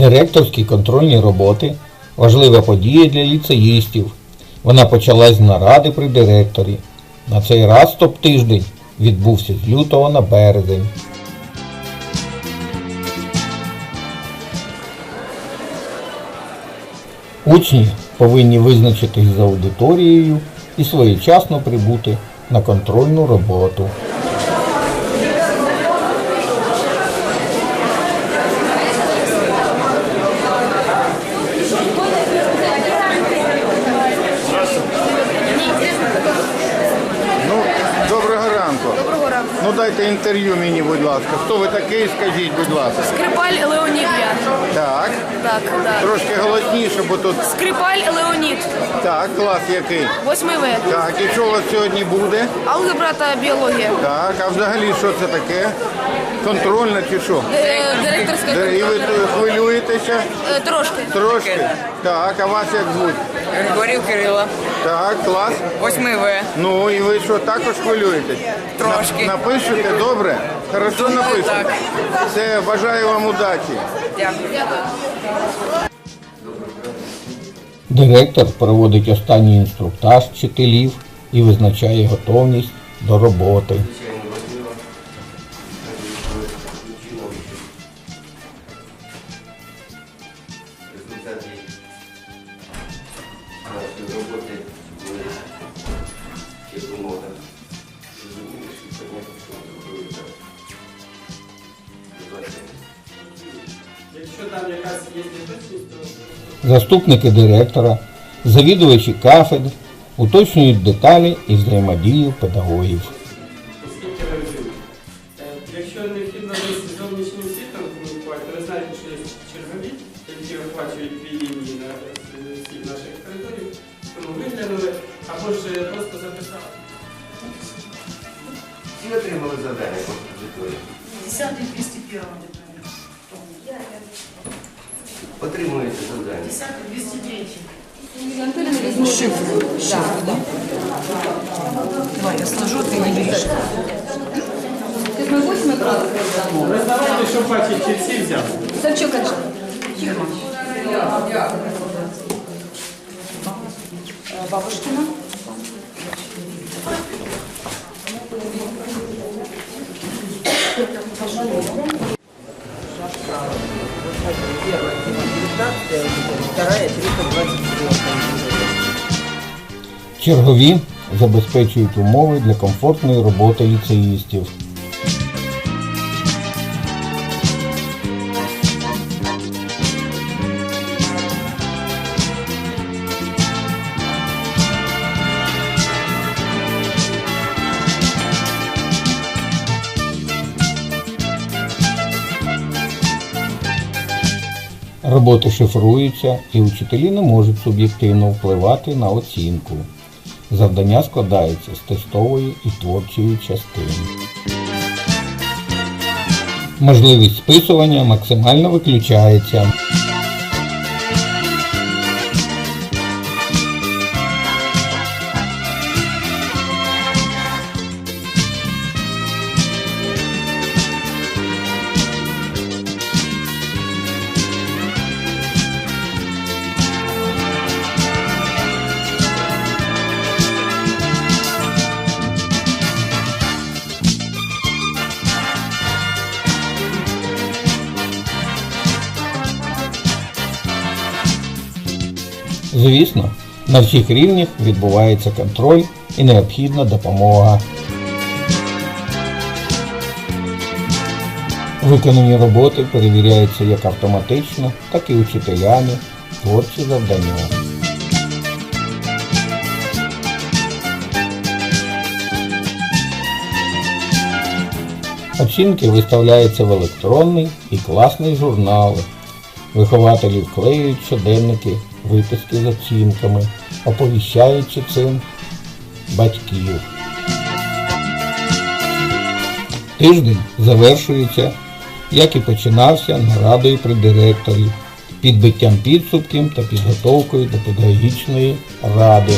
Директорські контрольні роботи важлива подія для ліцеїстів. Вона почалась з наради при директорі. На цей раз топ-тиждень відбувся з лютого на березень. Учні повинні визначитись з аудиторією і своєчасно прибути на контрольну роботу. Інтерв'ю мені, будь ласка. Хто ви такий, скажіть, будь ласка. Скрипаль Леонід я. Так. Так, так. Трошки голосніше, бо тут Скрипаль Леонід. так, клас який. 8 В. Так, і що у вас сьогодні буде? Алгебра та біологія. Так, а взагалі що це таке? Контрольна чи що? Е, Директорська Де- І ви хвилюєтеся Е, Трошки. трошки? Так, а вас як звуть? Григорів Кирило, Так, клас. 8 В. Ну і ви що, також хвилюєтесь? Трошки. На- Напишете добре? Хорошо Думаю, напишете? так. Все, бажаю вам удачі. Дякую. Директор проводить останній інструктаж вчителів і визначає готовність до роботи. Є Заступники директора, завідувачі кафедр уточнюють деталі і взаємодію педагогів. Е, Якщо необхідно з зовнішнім світом комунікувати, ви знаєте, що є чергові, які охвачують дві лінії на е, всіх наших коридорів, тому виглянули, або ж е, просто записали. Всі отримали завдання. 10 201 Отримуєте завдання. 10 203 Давай, я сложу, ты не видишь. Роздавайте, що бачить, чи всі взяли. Бабушкина. Вторая, 324. Чергові забезпечують умови для комфортної роботи ліцеїстів. Роботи шифруються і учителі не можуть суб'єктивно впливати на оцінку. Завдання складається з тестової і творчої частини. Можливість списування максимально виключається. Звісно, на всіх рівнях відбувається контроль і необхідна допомога. Виконані роботи перевіряються як автоматично, так і учителями, творчі завдання. Оцінки виставляються в електронний і класний журнали. Вихователі вклеюють щоденники, виписки з оцінками, оповіщаючи цим батьків. Тиждень завершується, як і починався нарадою при директорі, підбиттям підсумків та підготовкою до педагогічної ради.